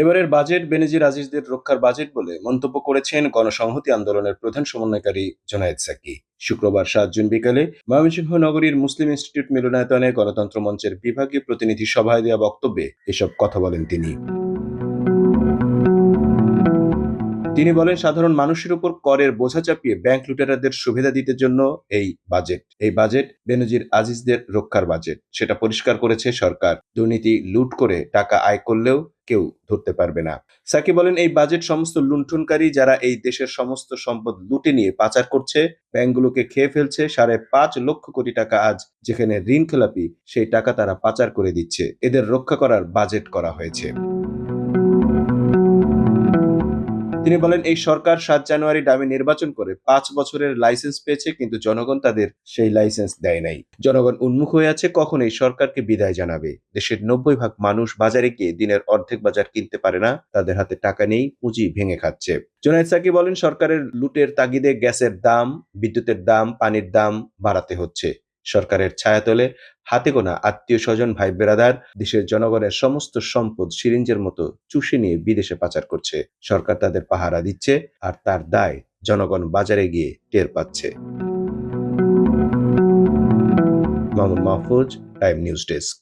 এবারের বাজেট বেনজির আজিজদের রক্ষার বাজেট বলে মন্তব্য করেছেন গণসংহতি আন্দোলনের প্রধান সমন্বয়কারী জোনায়েদ সাকি। শুক্রবার সাত জুন বিকালে ময়মনসিংহ নগরীর মুসলিম ইনস্টিটিউট মিলনায়তনে গণতন্ত্র মঞ্চের বিভাগীয় প্রতিনিধি সভায় দেওয়া বক্তব্যে এসব কথা বলেন তিনি। তিনি বলেন, সাধারণ মানুষের উপর করের বোঝা চাপিয়ে ব্যাংক লুটেরাদের সুবিধা দিতে জন্য এই বাজেট এই বাজেট বেনজির আজিজদের রক্ষার বাজেট সেটা পরিষ্কার করেছে সরকার। দুর্নীতি লুট করে টাকা আয় করলেও কেউ ধরতে পারবে না। সাকি বলেন, এই বাজেট সমস্ত লুণ্ঠনকারী যারা এই দেশের সমস্ত সম্পদ লুটে নিয়ে পাচার করছে, ব্যাংকগুলোকে খেয়ে ফেলছে, সাড়ে পাঁচ লক্ষ কোটি টাকা আজ যেখানে ঋণ খেলাপি সেই টাকা তারা পাচার করে দিচ্ছে। এদের রক্ষা করার বাজেট করা হয়েছে। তিনি বলেন, এই সরকার সাত জানুয়ারি ডামে নির্বাচন করে পাঁচ বছরের লাইসেন্স পেয়েছে, কিন্তু জনগণ তাদের সেই লাইসেন্স দেয় নাই। জনগণ উন্মুখ হয়ে আছে, কখন এই সরকারকে বিদায় জানাবে? দেশের নব্বই ভাগ মানুষ বাজারে গিয়ে দিনের অর্ধেক বাজার কিনতে পারে না, তাদের হাতে টাকা নেই, পুঁজি ভেঙে খাচ্ছে। জোনায়দ সাকি বলেন, সরকারের লুটের তাগিদে গ্যাসের দাম, বিদ্যুতের দাম, পানির দাম বাড়াতে হচ্ছে। সরকারের ছায়াতলে হাতে গোনা আত্মীয় স্বজন, ভাই বেরাদার, দেশের জনগণের সমস্ত সম্পদ সিরিঞ্জের মতো চুষে নিয়ে বিদেশে পাচার করছে। সরকার তাদের পাহারা দিচ্ছে আর তার দায় জনগণ বাজারে গিয়ে টের পাচ্ছে। Mamun Mahfuz, Time news desk.